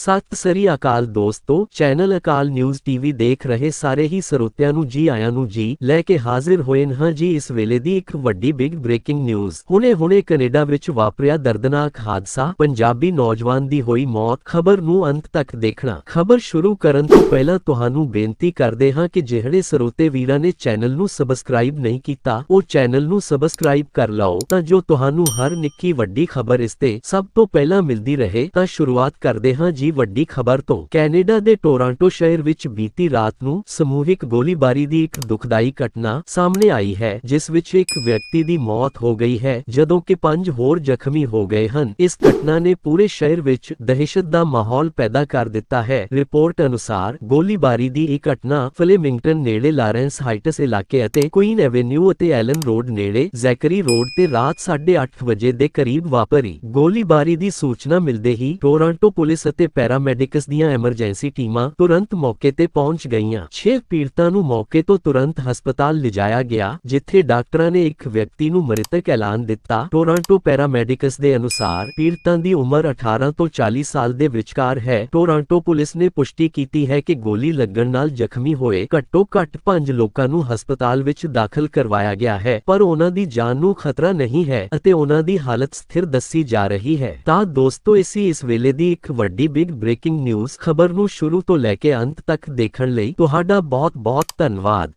ਸਤਿ ਸ੍ਰੀ ਅਕਾਲ ਦੋਸਤੋ, ਚੈਨਲ ਅਕਾਲ news TV ਦੇਖ ਰਹੇ ਸਾਰੇ ਹੀ ਸਰੋਤਿਆਂ ਨੂੰ ਜੀ ਆਇਆਂ ਨੂੰ ਜੀ, ਲੈ ਕੇ ਹਾਜ਼ਰ ਹੋਏ ਹਾਂ ਜੀ ਇਸ ਵੇਲੇ ਦੀ ਇੱਕ ਵੱਡੀ ਬਿਗ ਬ੍ਰੇਕਿੰਗ ਨਿਊਜ਼ ਹੁਣੇ-ਹੁਣੇ ਕੈਨੇਡਾ ਵਿੱਚ ਵਾਪਰਿਆ ਦਰਦਨਾਕ ਹਾਦਸਾ, ਪੰਜਾਬੀ ਨੌਜਵਾਨ ਦੀ ਹੋਈ ਮੌਤ, ਖਬਰ ਨੂੰ ਅੰਤ ਤੱਕ ਦੇਖਣਾ। ਖਬਰ ਸ਼ੁਰੂ ਕਰਨ ਤੋਂ ਪਹਿਲਾਂ ਤੁਹਾਨੂੰ ਬੇਨਤੀ ਕਰਦੇ ਹਾਂ ਕਿ ਜਿਹੜੇ ਸਰੋਤੇ ਵੀਰਾਂ ਨੇ ਚੈਨਲ ਨੂੰ ਸਬਸਕ੍ਰਾਈਬ ਨਹੀਂ ਕੀਤਾ, ਉਹ ਚੈਨਲ ਨੂੰ ਸਬਸਕ੍ਰਾਈਬ ਕਰ ਲਓ, ਤਾਂ ਜੋ ਤੁਹਾਨੂੰ ਹਰ ਨਿੱਕੀ ਵੱਡੀ ਖਬਰ ਇਸ ਤੇ ਸਭ ਤੋਂ ਪਹਿਲਾਂ ਮਿਲਦੀ ਰਹੇ, ਤਾਂ ਸ਼ੁਰੂਆਤ ਕਰਦੇ ਹਾਂ ਜੀ ਵੱਡੀ ਖਬਰ ਤੋਂ, ਕੈਨੇਡਾ ਦੇ ਟੋਰਾਂਟੋ ਸ਼ਹਿਰ ਵਿੱਚ ਬੀਤੀ ਰਾਤ ਨੂੰ ਸਮੂਹਿਕ ਗੋਲੀਬਾਰੀ ਦੀ ਇੱਕ ਦੁਖਦਾਈ ਘਟਨਾ ਸਾਹਮਣੇ ਆਈ ਹੈ, ਜਿਸ ਵਿੱਚ ਇੱਕ ਵਿਅਕਤੀ ਦੀ ਮੌਤ ਹੋ ਗਈ ਹੈ, ਜਦੋਂ ਕਿ ਪੰਜ ਹੋਰ ਜ਼ਖਮੀ ਹੋ ਗਏ ਹਨ। ਇਸ ਘਟਨਾ ਨੇ ਪੂਰੇ ਸ਼ਹਿਰ ਵਿੱਚ ਦਹਿਸ਼ਤ ਦਾ ਮਾਹੌਲ ਪੈਦਾ ਕਰ ਦਿੱਤਾ ਹੈ। ਰਿਪੋਰਟ ਅਨੁਸਾਰ, ਗੋਲੀਬਾਰੀ ਦੀ ਇਹ ਘਟਨਾ ਫਲੇਮਿੰਗਟਨ ਨੇੜੇ ਲਾਰੈਂਸ ਹਾਈਟਸ ਇਲਾਕੇ ਅਤੇ ਕੁਈਨ ਐਵੇਨਿਊ ਅਤੇ ਐਲਨ ਰੋਡ ਨੇੜੇ ਜ਼ੈਕਰੀ ਰੋਡ ਤੇ ਰਾਤ 8:30 ਵਜੇ ਦੇ ਕਰੀਬ ਵਾਪਰੀ। ਗੋਲੀਬਾਰੀ ਦੀ ਸੂਚਨਾ ਮਿਲਦੇ ਹੀ ਟੋਰਾਂਟੋ ਪੁਲਿਸ ਅਤੇ ਪੈਰਾਮੈਡਿਕਸ ਦੀਆਂ ਐਮਰਜੈਂਸੀ ਟੀਮਾਂ ਤੁਰੰਤ ਮੌਕੇ ਤੇ ਪਹੁੰਚ ਗਈਆਂ। 6 ਪੀੜਤਾਂ ਨੂੰ ਮੌਕੇ ਤੋਂ ਤੁਰੰਤ ਹਸਪਤਾਲ ਲਿਜਾਇਆ ਗਿਆ, ਜਿੱਥੇ ਡਾਕਟਰਾਂ ਨੇ ਇੱਕ ਵਿਅਕਤੀ ਨੂੰ ਮ੍ਰਿਤਕ ਐਲਾਨ ਦਿੱਤਾ। ਟੋਰਾਂਟੋ ਪੈਰਾਮੈਡਿਕਸ ਦੇ ਅਨੁਸਾਰ ਪੀੜਤਾਂ ਦੀ ਉਮਰ 18 ਤੋਂ 40 ਸਾਲ ਦੇ ਵਿਚਕਾਰ ਹੈ। ਟੋਰਾਂਟੋ ਪੁਲਿਸ ਨੇ ਪੁਸ਼ਟੀ ਕੀਤੀ ਹੈ ਕਿ ਗੋਲੀ ਲੱਗਣ ਨਾਲ ਜ਼ਖਮੀ ਹੋਏ ਘੱਟੋ ਘੱਟ 5 ਲੋਕਾਂ ਨੂੰ ਹਸਪਤਾਲ ਵਿੱਚ ਦਾਖਲ ਕਰਵਾਇਆ ਗਿਆ ਹੈ, ਪਰ ਉਹਨਾਂ ਦੀ ਜਾਨ ਨੂੰ ਖਤਰਾ ਨਹੀਂ ਹੈ ਅਤੇ ਉਹਨਾਂ ਦੀ ਹਾਲਤ ਸਥਿਰ ਦੱਸੀ ਜਾ ਰਹੀ ਹੈ। ਤਾਂ ਦੋਸਤੋ, ਇਸੀ ਇਸ ਵੇਲੇ ਦੀ ਇੱਕ ਵੱਡੀ ਬਿਗ ਬ੍ਰੇਕਿੰਗ ਨਿਊਜ਼ ਖਬਰ ਨੂੰ ਸ਼ੁਰੂ ਤੋਂ ਲੈ ਕੇ ਅੰਤ ਤੱਕ ਦੇਖਣ ਲਈ ਤੁਹਾਡਾ ਬਹੁਤ ਬਹੁਤ ਧੰਨਵਾਦ।